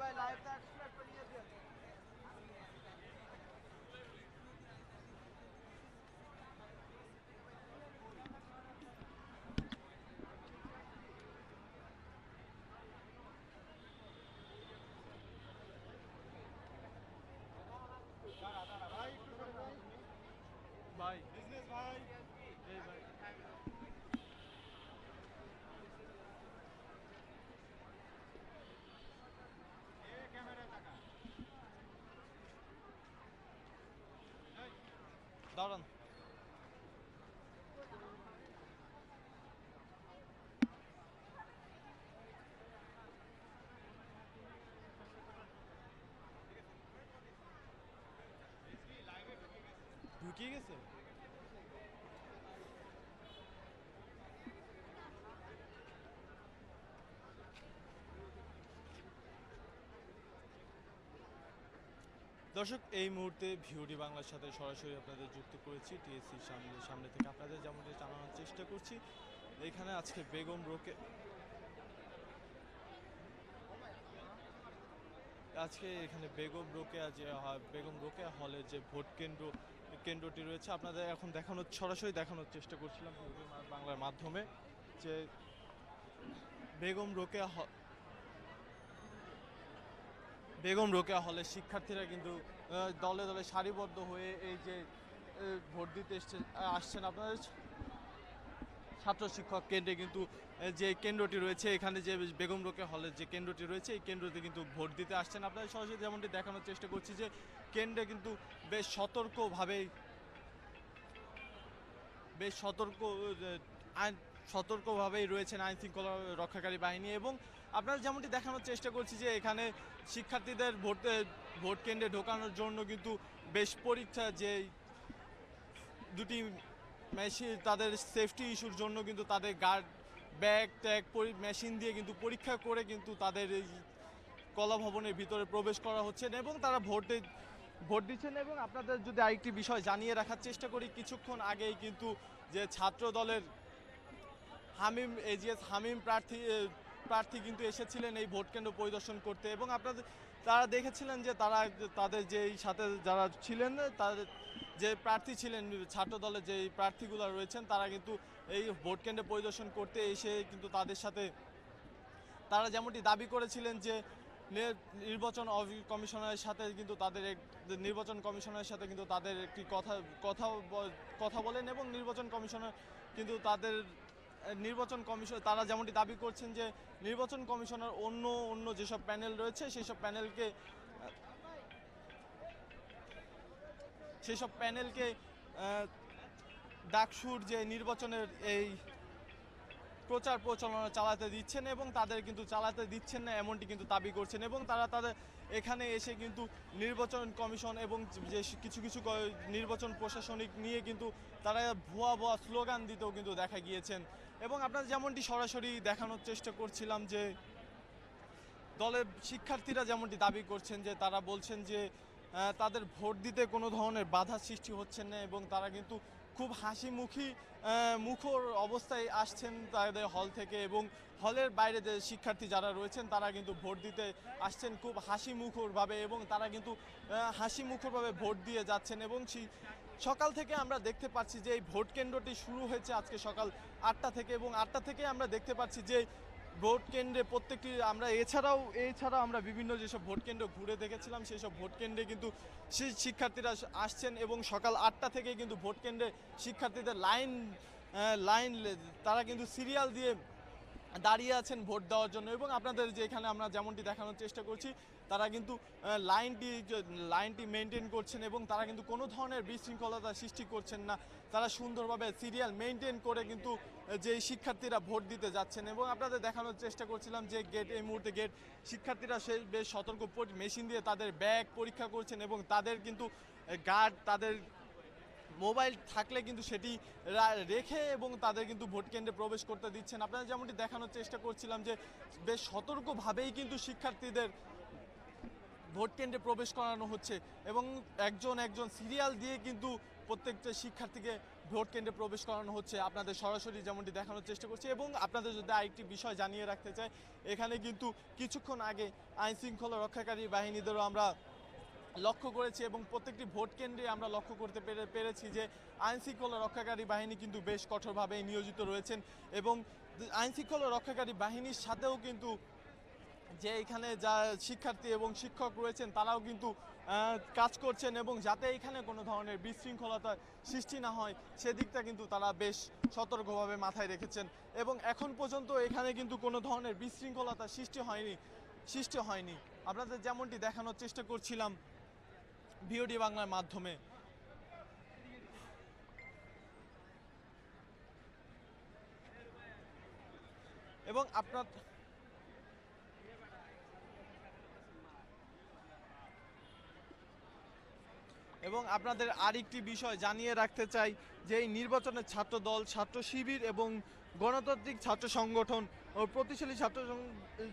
ভাই লাইভটা করে নিয়ে দিন Sådan. Du gik ikke selv. দর্শক, এই মুহূর্তে ভিওডি বাংলার সাথে সরাসরি আপনাদের যুক্ত করেছি টিএসসির সামনে সামনে থেকে আপনাদের যেমনটি জানানোর চেষ্টা করছি, এখানে আজকে বেগম রোকে, আজকে এখানে বেগম রোকেয়া যে বেগম রোকেয়া হলের যে ভোট কেন্দ্র, কেন্দ্রটি রয়েছে, আপনাদের এখন দেখানোর, সরাসরি দেখানোর চেষ্টা করছিলাম বাংলার মাধ্যমে যে বেগম রোকেয়া বেগম রোকেয়া হলের শিক্ষার্থীরা কিন্তু দলে দলে সারিবদ্ধ হয়ে এই যে ভোট দিতে এসছে, আসছেন। আপনাদের ছাত্র শিক্ষক কেন্দ্রে কিন্তু যে কেন্দ্রটি রয়েছে, এখানে যে বেগম রোকে হলের যে কেন্দ্রটি রয়েছে, এই কেন্দ্রতে কিন্তু ভোট দিতে আসছেন। আপনাদের সরাসরি যেমনটি দেখানোর চেষ্টা করছি যে, কেন্দ্রে কিন্তু বেশ সতর্কভাবেই বেশ সতর্ক আইন, সতর্কভাবেই রয়েছেন আইন শৃঙ্খলা রক্ষাকারী বাহিনী এবং আপনারা যেমনটি দেখানোর চেষ্টা করছি যে, এখানে শিক্ষার্থীদের ভোট ভোট কেন্দ্রে ঢোকানোর জন্য কিন্তু বেশ পরীক্ষা যে দুটি মেশিন, তাদের সেফটি ইস্যুর জন্য কিন্তু তাদের গার্ড ব্যাগ ট্যাগ মেশিন দিয়ে কিন্তু পরীক্ষা করে কিন্তু তাদের এই কলা ভবনের ভিতরে প্রবেশ করা হচ্ছে এবং তারা ভোটে, ভোট দিচ্ছেন এবং আপনাদের যদি আরেকটি বিষয় জানিয়ে রাখার চেষ্টা করি, কিছুক্ষণ আগেই কিন্তু যে ছাত্র দলের হামিম এজিএস হামিম প্রার্থী প্রার্থী কিন্তু এসেছিলেন এই ভোট কেন্দ্র পরিদর্শন করতে এবং আপনাদের তারা দেখেছিলেন যে তারা তাদের যেই সাথে যারা ছিলেন, তাদের যে প্রার্থী ছিলেন, ছাত্র দলের যে প্রার্থীগুলো রয়েছেন, তারা কিন্তু এই ভোট কেন্দ্রে পরিদর্শন করতে এসে কিন্তু তাদের সাথে তারা যেমনটি দাবি করেছিলেন যে নির্বাচন কমিশনারের সাথে কিন্তু তাদের নির্বাচন কমিশনারের সাথে কিন্তু তাদের একটি কথা কথা কথা বলেন এবং নির্বাচন কমিশনার কিন্তু তাদের নির্বাচন কমিশন, তারা যেমনটি দাবি করছেন যে নির্বাচন কমিশনার অন্য অন্য যেসব প্যানেল রয়েছে সেই সব প্যানেলকে সেই সব প্যানেলকে ডাকসুর যে নির্বাচনের এই প্রচার প্রচারণা চালাতে দিচ্ছেন এবং তাদের কিন্তু চালাতে দিচ্ছেন না এমনটি কিন্তু দাবি করছেন এবং তারা তাদের এখানে এসে কিন্তু নির্বাচন কমিশন এবং যে কিছু কিছু নির্বাচন প্রশাসনিক নিয়ে কিন্তু তারা ভুয়া ভুয়া স্লোগান দিতেও কিন্তু দেখা গিয়েছেন। এবং আপনারা যেমনটি সরাসরি দেখানোর চেষ্টা করছিলাম যে দলের শিক্ষার্থীরা যেমনটি দাবি করছেন যে তারা বলছেন যে তাদের ভোট দিতে কোনো ধরনের বাধা সৃষ্টি হচ্ছে না এবং তারা কিন্তু খুব হাসিমুখী মুখর অবস্থায় আসছেন তাদের হল থেকে এবং হলের বাইরে যে শিক্ষার্থী যারা রয়েছেন তারা কিন্তু ভোট দিতে আসছেন খুব হাসি মুখরভাবে এবং তারা কিন্তু হাসি মুখরভাবে ভোট দিয়ে যাচ্ছেন এবং সেই সকাল থেকে আমরা দেখতে পাচ্ছি যে এই ভোট কেন্দ্রটি শুরু হয়েছে আজকে সকাল আটটা থেকে এবং আটটা থেকে আমরা দেখতে পাচ্ছি যে ভোট কেন্দ্রে প্রত্যেকটি আমরা এছাড়াও এছাড়াও আমরা বিভিন্ন যেসব ভোট কেন্দ্র ঘুরে দেখেছিলাম সেই সব ভোট কেন্দ্রে কিন্তু সেই শিক্ষার্থীরা আসছেন এবং সকাল আটটা থেকে কিন্তু ভোট কেন্দ্রে শিক্ষার্থীদের লাইন লাইন তারা কিন্তু সিরিয়াল দিয়ে দাঁড়িয়ে আছেন ভোট দেওয়ার জন্য এবং আপনাদের যে এখানে আমরা যেমনটি দেখানোর চেষ্টা করছি, তারা কিন্তু লাইনটি লাইনটি মেনটেন করছেন এবং তারা কিন্তু কোনো ধরনের বিশৃঙ্খলতা সৃষ্টি করছেন না। তারা সুন্দরভাবে সিরিয়াল মেনটেন করে কিন্তু যে শিক্ষার্থীরা ভোট দিতে যাচ্ছেন এবং আপনাদের দেখানোর চেষ্টা করছিলাম যে গেট এই মুহূর্তে গেট শিক্ষার্থীরা সে, বেশ সতর্ক মেশিন দিয়ে তাদের ব্যাগ পরীক্ষা করছেন এবং তাদের কিন্তু গার্ড তাদের মোবাইল থাকলে কিন্তু সেটি রেখে এবং তাদের কিন্তু ভোট কেন্দ্রে প্রবেশ করতে দিচ্ছেন। আপনারা যেমনটি দেখানোর চেষ্টা করছিলাম যে বেশ সতর্কভাবেই কিন্তু শিক্ষার্থীদের ভোট কেন্দ্রে প্রবেশ করানো হচ্ছে এবং একজন একজন সিরিয়াল দিয়ে কিন্তু প্রত্যেকটা শিক্ষার্থীকে ভোট কেন্দ্রে প্রবেশ করানো হচ্ছে। আপনাদের সরাসরি যেমনটি দেখানোর চেষ্টা করছি এবং আপনাদের যদি আরেকটি বিষয় জানিয়ে রাখতে চাই, এখানে কিন্তু কিছুক্ষণ আগে আইন শৃঙ্খলা রক্ষাকারী বাহিনীদেরও আমরা লক্ষ্য করেছি এবং প্রত্যেকটি ভোট কেন্দ্রে আমরা লক্ষ্য করতে পেরে, পেরেছি যে আইন শৃঙ্খলা রক্ষাকারী বাহিনী কিন্তু বেশ কঠোরভাবে নিয়োজিত রয়েছেন এবং আইন শৃঙ্খলা রক্ষাকারী বাহিনীর সাথেও কিন্তু যে এখানে যা শিক্ষার্থী এবং শিক্ষক রয়েছেন তারাও কিন্তু কাজ করছেন এবং যাতে এখানে কোনো ধরনের বিশৃঙ্খলতা সৃষ্টি না হয়, সেদিকটা কিন্তু তারা বেশ সতর্কভাবে মাথায় রেখেছেন এবং এখন পর্যন্ত এখানে কিন্তু কোনো ধরনের বিশৃঙ্খলতা সৃষ্টি হয়নি সৃষ্টি হয়নি। আপনাদের যেমনটি দেখানোর চেষ্টা করছিলাম ভিওডি বাংলার মাধ্যমে। এবং আপনার এবং আপনাদের আরেকটি বিষয় জানিয়ে রাখতে চাই, যে এই নির্বাচনের ছাত্র দল ছাত্র শিবির এবং গণতান্ত্রিক ছাত্র সংগঠন ও প্রতিশালী ছাত্র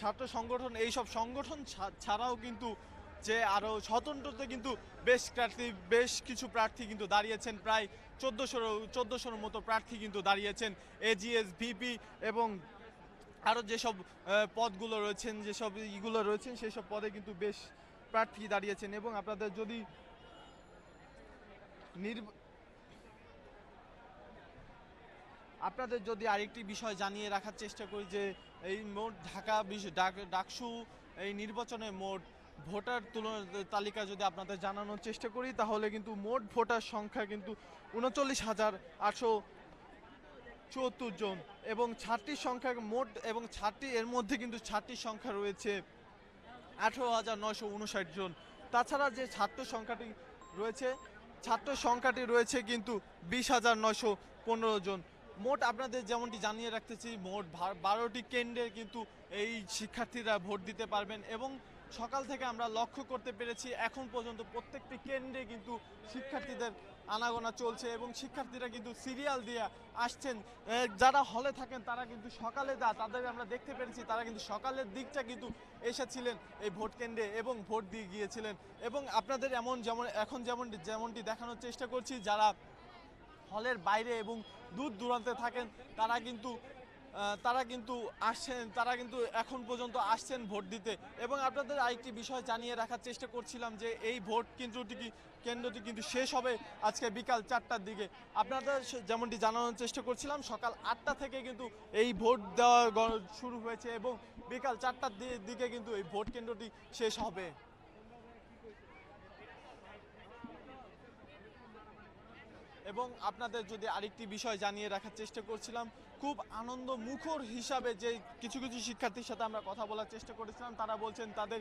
ছাত্র সংগঠন, এইসব সংগঠন ছাড়াও কিন্তু যে আরও স্বতন্ত্রতে কিন্তু বেশ প্রার্থী, বেশ কিছু প্রার্থী কিন্তু দাঁড়িয়েছেন, প্রায় চোদ্দোশোর চোদ্দোশোর মতো প্রার্থী কিন্তু দাঁড়িয়েছেন এজিএস ভিপি এবং আরও যেসব পদগুলো রয়েছেন, যেসব ইগুলো রয়েছেন সেই সব পদে কিন্তু বেশ প্রার্থী দাঁড়িয়েছেন এবং আপনাদের যদি আপনাদের যদি আরেকটি বিষয় জানিয়ে রাখার চেষ্টা করি যে এই মোট ঢাকা ডাকসু এই নির্বাচনে মোট ভোটার তালিকা যদি আপনাদের জানানোর চেষ্টা করি, তাহলে কিন্তু মোট ভোটার সংখ্যা কিন্তু উনচল্লিশ হাজার আটশো চুয়াত্তর জন এবং ছাড়টির সংখ্যা মোট এবং ছাড়টি এর মধ্যে কিন্তু ছাড়টির সংখ্যা রয়েছে আঠেরো হাজার নয়শো উনষাট জন। তাছাড়া যে ছাত্র সংখ্যাটি রয়েছে, ছাত্র সংখ্যাটি রয়েছে কিন্তু বিশ হাজার নয়শো পনেরো জন। মোট আপনাদের যেমনটি জানিয়ে রাখতেছি, মোট বারোটি কেন্দ্রে কিন্তু এই শিক্ষার্থীরা ভোট দিতে পারবেন এবং সকাল থেকে আমরা লক্ষ্য করতে পেরেছি, এখন পর্যন্ত প্রত্যেকটি কেন্দ্রে কিন্তু শিক্ষার্থীদের আনাগোনা চলছে এবং শিক্ষার্থীরা কিন্তু সিরিয়াল দিয়ে আসছেন। যারা হলে থাকেন তারা কিন্তু সকালে দা তাদের আমরা দেখতে পেরেছি, তারা কিন্তু সকালের দিকটা কিন্তু এসেছিলেন এই ভোট কেন্দ্রে এবং ভোট দিয়ে গিয়েছিলেন। এবং আপনাদের এমন যেমন, এখন যেমন, যেমনটি দেখানোর চেষ্টা করছি, যারা হলের বাইরে এবং দূর দূরান্তে থাকেন, তারা কিন্তু তারা কিন্তু আসছেন, তারা কিন্তু এখন পর্যন্ত আসছেন ভোট দিতে। এবং আপনাদের আরেকটি বিষয় জানিয়ে রাখার চেষ্টা করছিলাম যে এই ভোট কেন্দ্রটি কেন্দ্রটি কিন্তু শেষ হবে আজকে বিকাল চারটার দিকে। আপনাদের যেমনটি জানানোর চেষ্টা করছিলাম, সকাল আটটা থেকে কিন্তু এই ভোট দেওয়া শুরু হয়েছে এবং বিকাল চারটার দিকে কিন্তু এই ভোট কেন্দ্রটি শেষ হবে। এবং আপনাদের যদি আরেকটি বিষয় জানিয়ে রাখার চেষ্টা করছিলাম, খুব আনন্দ মুখর হিসাবে যে কিছু কিছু শিক্ষার্থীর সাথে আমরা কথা বলার চেষ্টা করেছিলাম, তারা বলছেন তাদের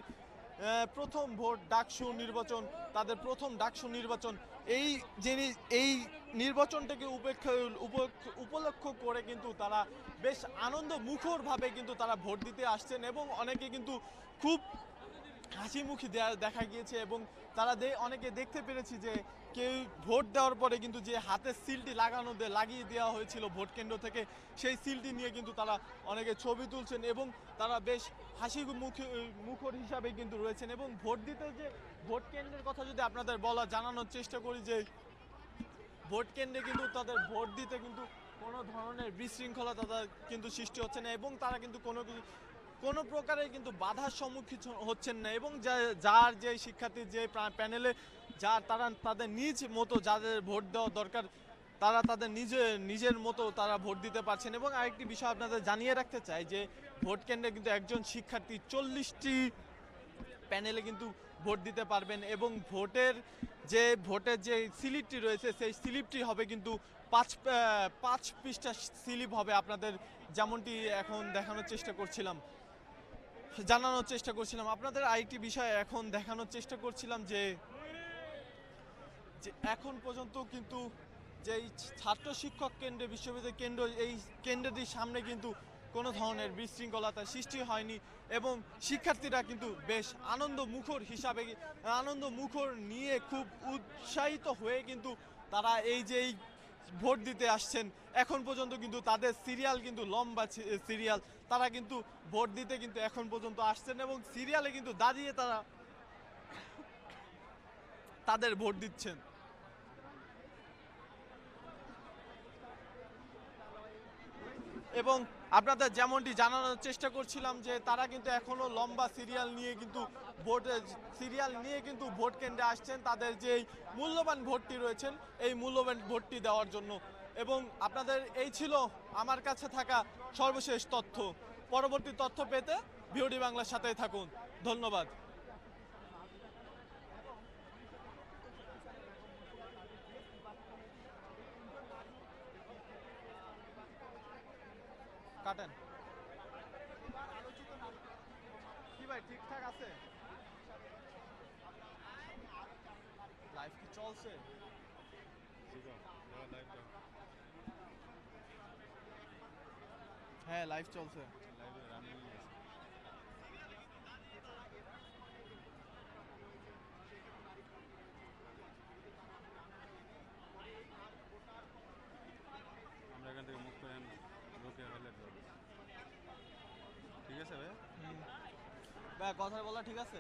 প্রথম ভোট ডাকসু নির্বাচন, তাদের প্রথম ডাকসু নির্বাচন, এই যিনি, এই নির্বাচনটাকে উপেক্ষা, উপ- উপলক্ষ করে কিন্তু তারা বেশ আনন্দ মুখরভাবে কিন্তু তারা ভোট দিতে আসছেন এবং অনেকে কিন্তু খুব হাসি মুখী দেয়া- দেখা গিয়েছে এবং তারা অনেকে দেখতে পেরেছি যে কেউ ভোট দেওয়ার পরে কিন্তু যে হাতের সিলটি লাগানো লাগিয়ে দেওয়া হয়েছিল ভোট কেন্দ্র থেকে, সেই সিলটি নিয়ে কিন্তু তারা অনেকে ছবি তুলছেন এবং তারা বেশ হাসি মুখী মুখর হিসাবে কিন্তু রয়েছেন এবং ভোট দিতে যে ভোট কেন্দ্রের কথা যদি আপনাদের বলা জানানোর চেষ্টা করি যে ভোট কেন্দ্রে কিন্তু তাদের ভোট দিতে কিন্তু কোনো ধরনের বিশৃঙ্খলা তাদের কিন্তু সৃষ্টি হচ্ছে না এবং তারা কিন্তু কোনো কোনো প্রকারের কিন্তু বাধার সম্মুখীন হচ্ছেন না এবং যার যে শিক্ষার্থী যে প্যানেলে যার তারা তাদের নিজ মতো যাদের ভোট দেওয়া দরকার, তারা তাদের নিজে, নিজের মতো তারা ভোট দিতে পারছেন এবং আরেকটি বিষয় আপনাদের জানিয়ে রাখতে চাই যে ভোট কেন্দ্রে কিন্তু একজন শিক্ষার্থী চল্লিশটি প্যানেলে কিন্তু ভোট দিতে পারবেন এবং ভোটের যে ভোটের যে স্লিপটি রয়েছে সেই স্লিপটি হবে কিন্তু পাঁচ পাঁচ পৃষ্ঠা স্লিপ হবে আপনাদের যেমনটি এখন দেখানোর চেষ্টা করছিলাম। জানানোর চেষ্টা করছিলাম। আপনাদের আরেকটি বিষয় এখন দেখানোর চেষ্টা করছিলাম যে এখন পর্যন্ত কিন্তু যে ছাত্র শিক্ষক কেন্দ্রে, বিশ্ববিদ্যালয় কেন্দ্র, এই কেন্দ্রটির সামনে কিন্তু কোনো ধরনের বিশৃঙ্খলতার সৃষ্টি হয়নি এবং শিক্ষার্থীরা কিন্তু বেশ আনন্দ মুখর হিসাবে আনন্দ মুখর নিয়ে খুব উৎসাহিত হয়ে কিন্তু তারা এই যে এই ভোট দিতে আসছেন। এখন পর্যন্ত কিন্তু তাদের সিরিয়াল কিন্তু লম্বা সিরিয়াল তারা কিন্তু ভোট দিতে কিন্তু এখন পর্যন্ত আসছেন এবং সিরিয়ালে কিন্তু দাঁড়িয়ে তারা তাদের ভোট দিচ্ছেন। এবং আপনাদের যেমনটি জানানোর চেষ্টা করছিলাম যে তারা কিন্তু এখনও লম্বা সিরিয়াল নিয়ে কিন্তু ভোট সিরিয়াল নিয়ে কিন্তু ভোট কেন্দ্রে আসছেন। তাদের যে মূল্যবান ভোটটি রয়েছেন, এই মূল্যবান ভোটটি দেওয়ার জন্য। এবং আপনাদের এই ছিল আমার কাছে থাকা সর্বশেষ তথ্য। পরবর্তী তথ্য পেতে ভিওডি বাংলার সাথেই থাকুন। ধন্যবাদ। কাটেন। কি ভাই ঠিকঠাক আছে? লাইফ কি চলছে? হ্যাঁ লাইফ চলছে আমরা এখান থেকে মুখ করে ঢুকে হলে ঠিক আছে ভাই ভাই কথা বলা ঠিক আছে?